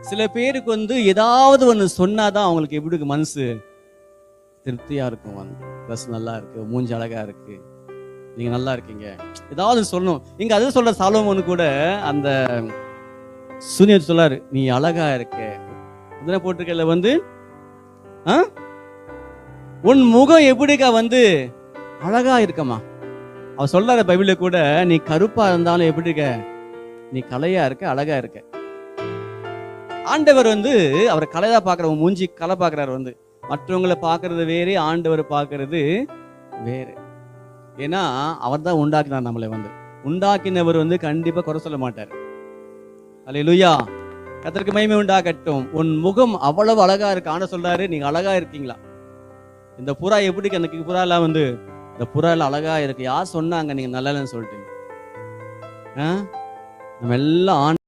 சில பேருக்கு வந்து ஏதாவது ஒன்று சொன்னாதான் அவங்களுக்கு எப்படி மனசு? திருப்தியா இருக்கும் வந்து. ட்ரெஸ் நல்லா இருக்கு மூஞ்சி அழகா இருக்கு. நீங்க நல்லா இருக்கீங்க. ஏதாவது சொல்லணும். இங்க அது சொல்ற சாலோமோனு கூட அந்த சூனியர் சொல்லாரு நீ அழகா இருக்க. அதனை போட்டிருக்கல வந்து? ஆ? உன் முகம் எப்படிக்கா வந்து? அழகா இருக்கமா அவர் சொல்றாரு பைபிள்ல கூட நீ கருப்பா இருந்தாலும் எப்படி இருக்க? நீ கலையா இருக்க அழகா இருக்க. ஆண்டவர் வந்து அவரை கலையா பார்க்குறவங்க மூஞ்சி கலை பார்க்குறாரு வந்து. மற்றவங்களை பார்க்கறது வேறு ஆண்டவர் பார்க்கறது வேறு. ஏன்னா அவர் தான் உண்டாக்கினார் நம்மளை வந்து. உண்டாக்கினவர் வந்து கண்டிப்பாக குறை சொல்ல மாட்டார். அல்ல லுயா கத்தருக்கு மயமே உண்டாகட்டும். உன் முகம் அவ்வளவு அழகா இருக்கு. ஆண்ட சொல்றாரு நீங்க அழகா இருக்கீங்களா? இந்த புறா எப்படி எனக்கு புறா எல்லாம் வந்து இந்த புறா எல்லாம் அழகா இருக்கு. யார் சொன்னாங்க நீங்க நல்லா இல்லைன்னு சொல்லிட்டு நம்ம எல்லாம் ஆண்